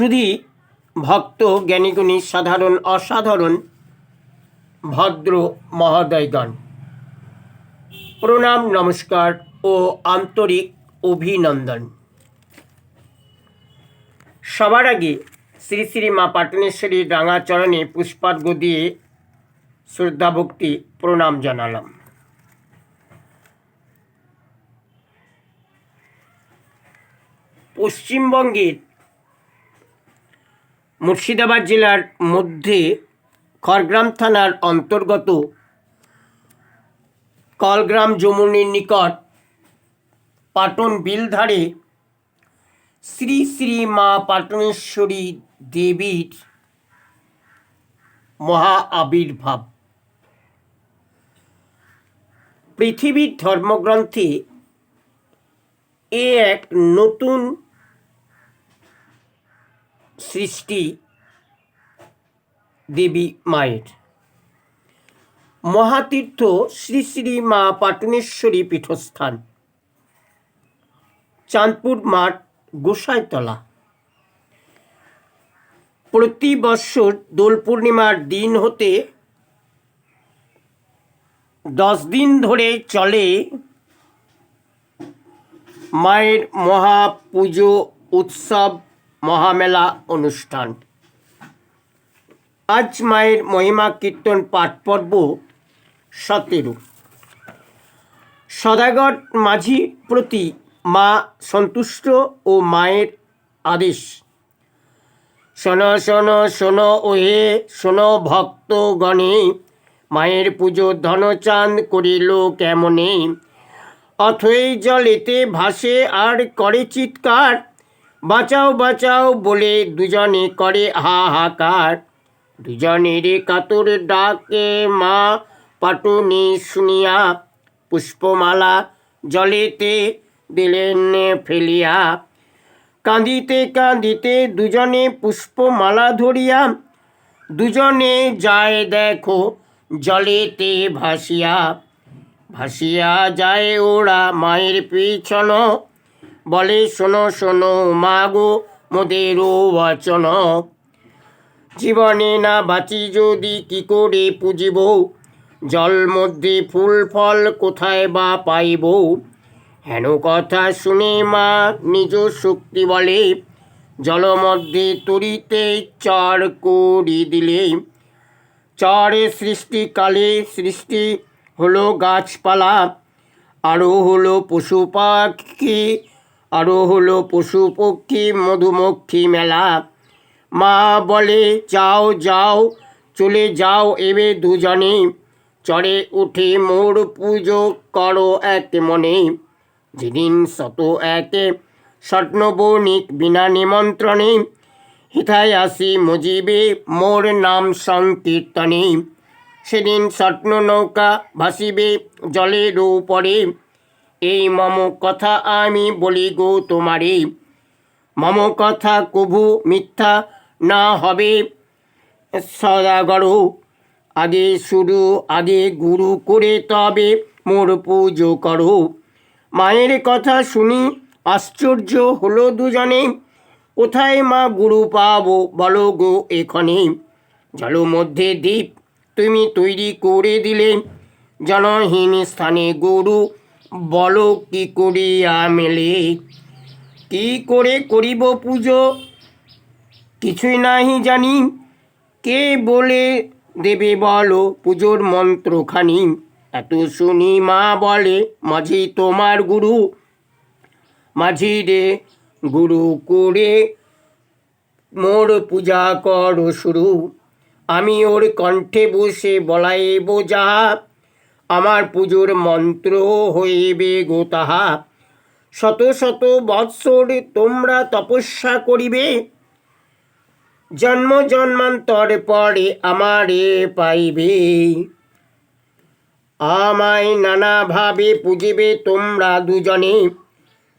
শুধু ভক্ত জ্ঞানীগুণী সাধারণ অসাধারণ ভদ্র মহোদয়গণ। প্রণাম, নমস্কার ও আন্তরিক অভিনন্দন। সবার আগে শ্রী শ্রী মা পাটনেশ্বরী রাঙা চরণে পুষ্পার্ঘ দিয়ে শ্রদ্ধাভক্তি প্রণাম জানালাম। পশ্চিমবঙ্গের মুর্শিদাবাদ জেলার মধ্যে খড়গ্রাম থানার অন্তর্গত কলগ্রাম যমুনের নিকট পাটন বিলধারে শ্রী শ্রী মা পাটনেশ্বরী দেবীর মহা আবির্ভাব। পৃথিবীর ধর্মগ্রন্থে এ এক নতুন সৃষ্টি দেবী মায়ের। মহাতীর্থ শ্রী শ্রী মা পাটনেশ্বরী পীঠস্থান। চাঁদপুর মাঠ গোসাইতলা। প্রতি বৎসর দোল পূর্ণিমার দিন হতে দশ দিন ধরে চলে মায়ের মহাপুজো উৎসব মহামেলা অনুষ্ঠান। আজ মায়ের মহিমা কীর্তন পাঠ পর্ব সতেরো। সদাগর মাঝি প্রতি মা সন্তুষ্ট ও মায়ের আদেশ। শোনো শোনো শোনো ও হে শোনো ভক্তগণে মায়ের পুজো ধনচাঁদ করিল কেমনে? অথই জলেতে ভাসে আর করে চিৎকার বাঁচাও বাঁচাও বলে দুজনে করে হাহাকার। দুজনের কাতর ডাকে মা পাটুনি শুনিয়া পুষ্পমালা জলেতে দিলেন ফেলিয়া। কাঁদিতে কাঁদিতে দুজনে পুষ্পমালা ধরিয়া, দুজনে যায় দেখো জলেতে ভাসিয়া। ভাসিয়া যায় ওরা মায়ের পিছন বলে, শোনো শোনো, মাগো মোদেরও বচন জীবনে না বাঁচি যদি কি করে পুজিব? জল মধ্যে ফুল, ফল কোথায় বা পাইব? হেন কথা শুনে মা নিজ শক্তি বলে, জল মধ্যে তরিতে চর করি দিলে। চরে সৃষ্টিকালে সৃষ্টি হলো গাছপালা আরও হলো পশু পাখি আরও হলো পশু পক্ষী, মধুমক্ষী মেলা। মা বলে, যাও যাও, চলে যাও এবে দুজনে। চড়ে উঠে মোর পুজো করো এক মনে। যেদিন শত একে স্বপ্নবণিক বিনা নিমন্ত্রণে, হিথায় আসি মজিবে মোর নাম সংকীর্তনে। সেদিন স্বপ্ন নৌকা ভাসিবে, জলের উপরে এই মম কথা আমি বলি গো তোমারে। মম কথা কভু মিথ্যা না হবে। সদাগর, আগে শুরু, আগে গুরু করে তবে মোর পুজো করো। মায়ের কথা শুনি আশ্চর্য হলো দুজনে। কোথায় মা গুরু পাবো বলো গো এখানে। জল মধ্যে দ্বীপ, তুমি তৈরি করে দিলে। জনহীন স্থানে গরু বলো কি করিয়া মেলে কি করে করিব পুজো? কিছুই নাহি জানি। কে বলে দেবে বলো পুজোর মন্ত্রখানি? এত শুনি মা বলে, মাঝি তোমার গুরু। মাঝি রে গুরু করে মোর পূজা কর শুরু। আমি ওর কণ্ঠে বসে বলাইব যাহা আমার পুজোর মন্ত্র হইবে গো তাহা। শত শত বৎসর তোমরা তপস্যা করিবে। জন্ম জন্মান্তর পরে আমারে পাইবে। আমায় নানাভাবে পুজিবে তোমরা দুজনে।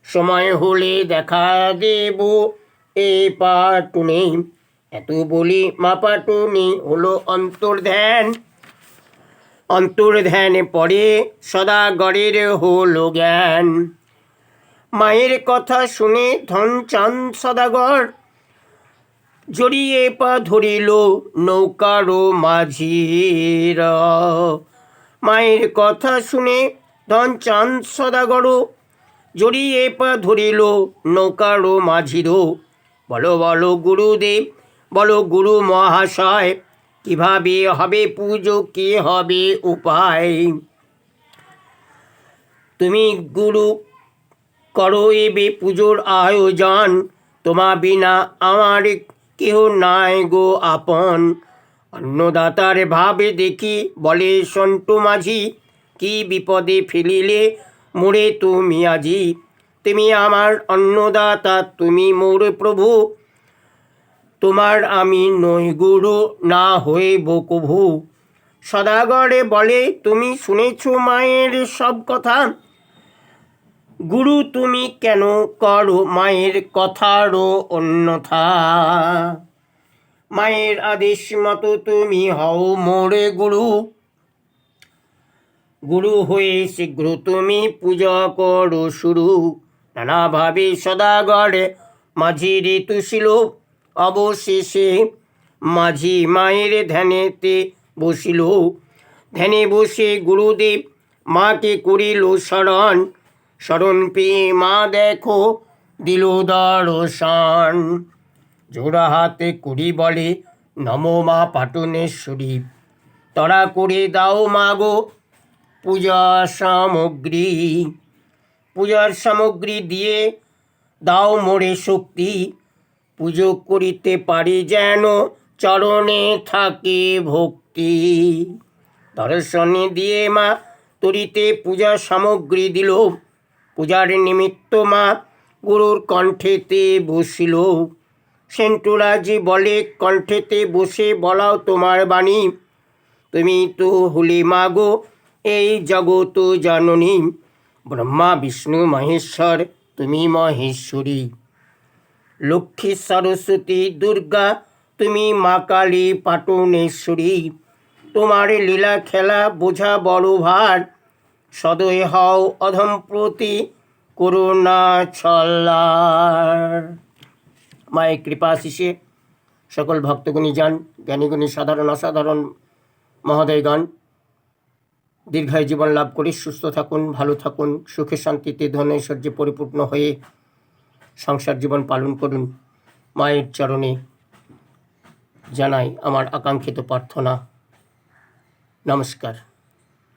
সময় হলে দেখা দেব এ পাটুনে। এত বলি মা পাটুনি হলো অন্তর্ধ্যান। অন্তর্ধ্যানে পড়ে সদাগরের হলো জ্ঞান। মায়ের কথা শুনে ধনচাঁদ সদাগর জড়িয়ে পা ধরিল নৌকারও মাঝির। মায়ের কথা শুনে ধন চাঁদ সদাগর জড়িয়ে পা ধরিল নৌকারও মাঝিরও বলো বলো, গুরুদেব, বলো, গুরু মহাশয় কীভাবে হবে পুজো, কি হবে উপায়? তুমি গুরু, করো এবে পুজোর আয়োজন। তোমা বিনা আমার কেহ নাই গো আপন। অন্নদাতার ভাবে দেখি, বলে, সন্টু মাঝি, কি বিপদে ফেলিলে মোরে তুমি আজি? তুমি আমার অন্নদাতা, তুমি মোর প্রভু। তোমার আমি নই গুরু, না হয়ে কভু। সদাগরে বলে, তুমি শুনেছ মায়ের সব কথা? গুরু, তুমি কেন করো মায়ের কথারও অন্যথা? মায়ের আদেশ মতো তুমি হও মোরে গুরু। গুরু হয়ে শীঘ্র তুমি পূজা করো শুরু। নানাভাবে সদাগরে মাঝি ঋতু ছিল অবশেষে মাঝি মায়ের ধ্যানেতে বসিল। ধ্যানে বসে গুরুদেব মাকে করিল শরণ। শরণ পেয়ে মা দেখো, দিল দর্শন। জোড়া হাতে করি বলে, নম মা পাটনেশ্বরী তরা করে দাও মাগো পূজা সামগ্রী। পূজার সামগ্রী দিয়ে দাও মোড়ে শক্তি। পুজো করিতে পারি যেন চরণে থাকে ভক্তি। দর্শনে দিয়ে মা তরিতে পূজা সামগ্রী দিল। পূজার নিমিত্ত মা গুরুর কণ্ঠেতে বসিল। সেন্টুরাজি বলে, কণ্ঠেতে বসে বলাও তোমার বাণী। তুমি তো হলে মাগো এই জগত জননী। ব্রহ্মা, বিষ্ণু, মহেশ্বর, তুমি মহেশ্বরী। লক্ষ্মী সরস্বতী দুর্গা, তুমি মা কালী পাটনেশ্বরী। তোমার লীলা খেলা বোঝা বড় ভার। সদয় হও অধম প্রতি করুণা ছল্লার। মায়ের কৃপা শিষে সকল ভক্তগুণী যান জ্ঞানীগুণী সাধারণ, অসাধারণ মহোদয়গণ। দীর্ঘায় জীবন লাভ করে সুস্থ থাকুন, ভালো থাকুন, সুখে শান্তিতে ধন ঐশ্বর্যে পরিপূর্ণ হয়ে সংসার জীবন পালন করুন। মায়ের চরণে জানাই আমার আকাঙ্ক্ষিত প্রার্থনা। নমস্কার।